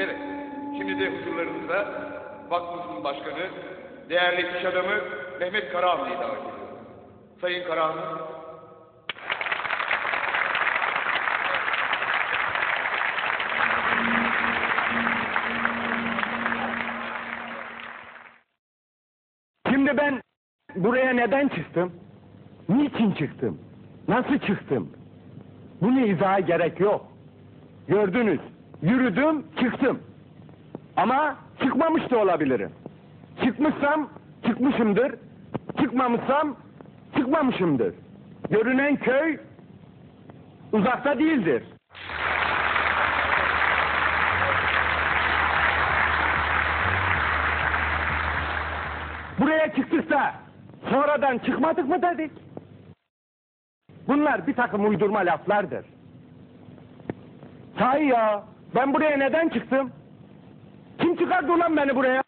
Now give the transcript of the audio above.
Evet, şimdi de huzurlarınızda Vakfımızın Başkanı, değerli iş adamı Mehmet Karahanlı'yı davet ediyorum. Sayın Karahanlı, Şimdi ben buraya neden çıktım? Niçin çıktım? Nasıl çıktım? Bunu izaha gerek yok. Gördünüz, yürüdüm, çıktım. Ama çıkmamış da olabilirim. Çıkmışsam çıkmışımdır. Çıkmamışsam çıkmamışımdır. Görünen köy uzakta değildir. Buraya çıktık da sonradan çıkmadık mı dedik? Bunlar bir takım uydurma laflardır. Sahi ya, ben buraya neden çıktım? Kim çıkardı ulan beni buraya?